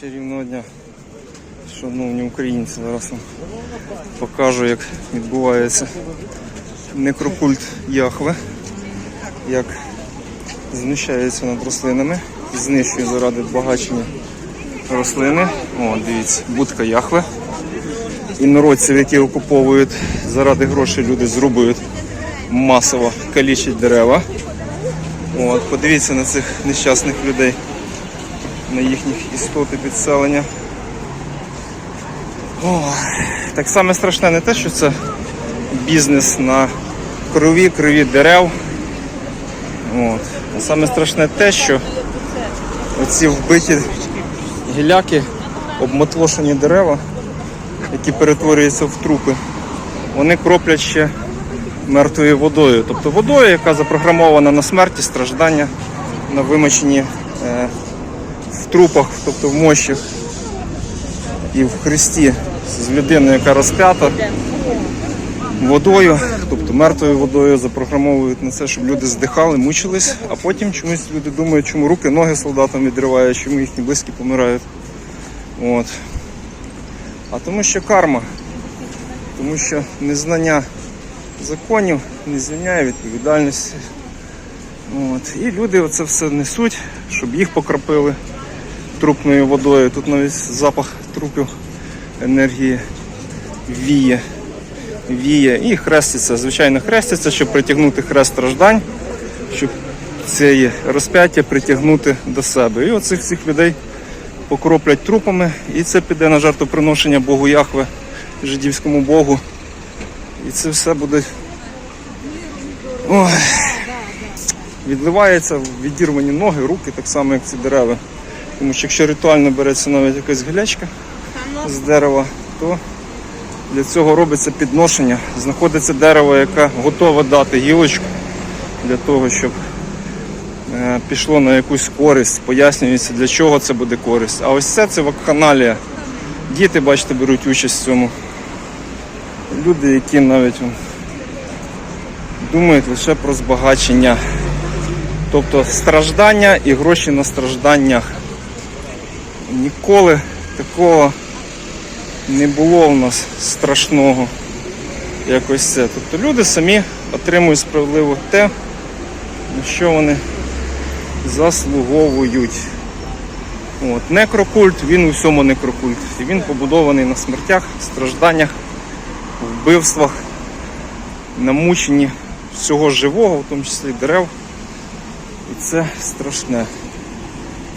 Чарівного дня. Шановні українці, зараз вам покажу, як відбувається некрокульт Яхве, як знущається над рослинами, знищує заради збагачення рослини. О, дивіться, будка Яхве. Інородців, які окуповують заради грошей, люди зрубують масово калічать дерева. От, подивіться на цих нещасних людей, на їхніх істоти підселення. О, так саме страшне не те, що це бізнес на крові, крові дерев. От. А саме страшне те, що оці вбиті гіляки, обмотвошені дерева, які перетворюються в трупи, вони кроплять ще мертвою водою. Тобто водою, яка запрограмована на смерті, страждання, на вимоченні е, в трупах, тобто в мощах і в хресті з людиною, яка розп'ята водою, тобто мертвою водою запрограмовують на це, щоб люди здихали, мучились, а потім чомусь люди думають, чому руки, ноги солдатам відривають, чому їхні близькі помирають. От. А тому що карма, тому що незнання законів не звільняє відповідальності. От. І люди оце все несуть, щоб їх покропили трупною водою. Тут навіть запах трупів енергії віє. Віє і хреститься. Звичайно, хреститься, щоб притягнути хрест страждань, щоб це розп'яття притягнути до себе. І оцих всіх людей покроплять трупами, і це піде на жертвоприношення Богу Яхве, жидівському Богу. І це все буде Ой. відливається відірвані ноги, руки, так само, як ці дерева. Тому що якщо ритуально береться навіть якась гілячка з дерева, то для цього робиться підношення. Знаходиться дерево, яке готове дати гілочку для того, щоб е, пішло на якусь користь, пояснюється, для чого це буде користь. А ось це це вакханалія. Діти, бачите, беруть участь в цьому. Люди, які навіть думають лише про збагачення. Тобто страждання і гроші на стражданнях. Ніколи такого не було в нас страшного якось це. Тобто люди самі отримують справедливо те, на що вони заслуговують. От. Некрокульт, він у всьому некрокульт. І він побудований на смертях, стражданнях, вбивствах, на мученні всього живого, в тому числі дерев. І це страшне.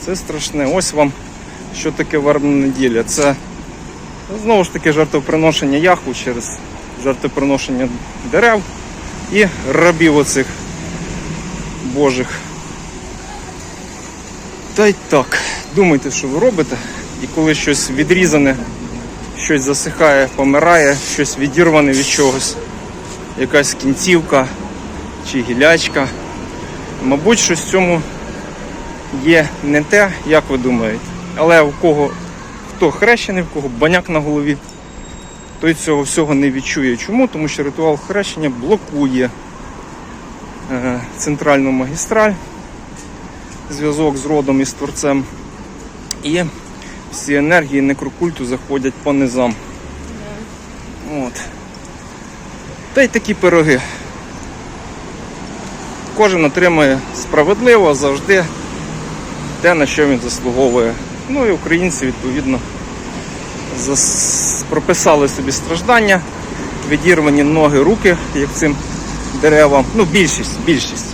Це страшне. Ось вам що таке вербна неділя. Це знову ж таки жертвоприношення яху через жертвоприношення дерев і рабів оцих божих. Та й так, думайте, що ви робите, і коли щось відрізане, щось засихає, помирає, щось відірване від чогось, якась кінцівка чи гілячка. Мабуть, щось в цьому є не те, як ви думаєте. Але у кого хто хрещений, в кого баняк на голові, той цього всього не відчує. Чому? Тому що ритуал хрещення блокує е, центральну магістраль, зв'язок з родом і з творцем. І всі енергії некрокульту заходять по низам. От. Та й такі пироги. Кожен отримує справедливо завжди те, на що він заслуговує. Ну і українці, відповідно, прописали собі страждання, відірвані ноги, руки, як цим деревам. Ну, більшість, більшість.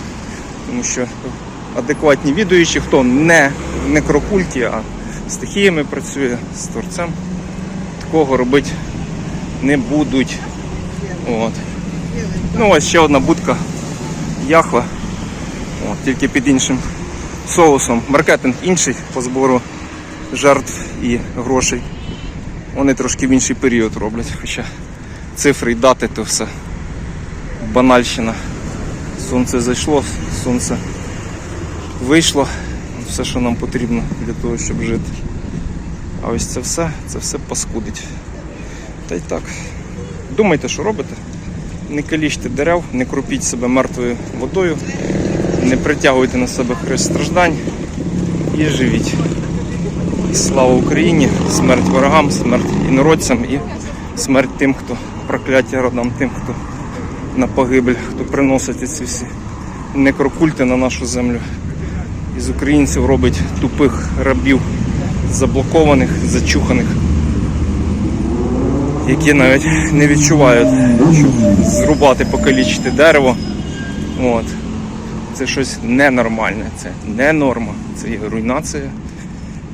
Тому що адекватні відуючі, хто не в некрокульті, а стихіями працює з творцем, такого робити не будуть. От. Ну ось ще одна будка Яхва. От, тільки під іншим соусом. Маркетинг інший по збору жертв і грошей. Вони трошки в інший період роблять, хоча цифри і дати то все банальщина. Сонце зайшло, сонце вийшло, все, що нам потрібно для того, щоб жити. А ось це все, це все паскудить. Та й так. Думайте, що робите. Не калічте дерев, не кропіть себе мертвою водою, не притягуйте на себе хрест страждань і живіть. Слава Україні, смерть ворогам, смерть інородцям і смерть тим, хто прокляття родам, тим, хто на погибель, хто приносить ці всі некрокульти на нашу землю. Із українців робить тупих рабів, заблокованих, зачуханих, які навіть не відчувають, що зрубати, покалічити дерево. От. Це щось ненормальне, це не норма, це є руйнація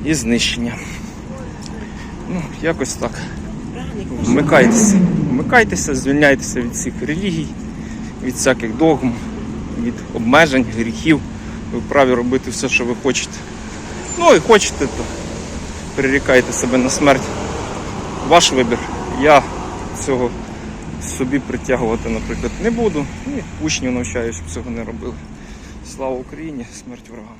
і знищення. Ну, якось так. Вмикайтеся, вмикайтеся, звільняйтеся від всіх релігій, від всяких догм, від обмежень, гріхів. Ви вправі робити все, що ви хочете. Ну і хочете, то перерікайте себе на смерть. Ваш вибір. Я цього собі притягувати, наприклад, не буду. І учнів навчаю, щоб цього не робили. Слава Україні, смерть ворогам.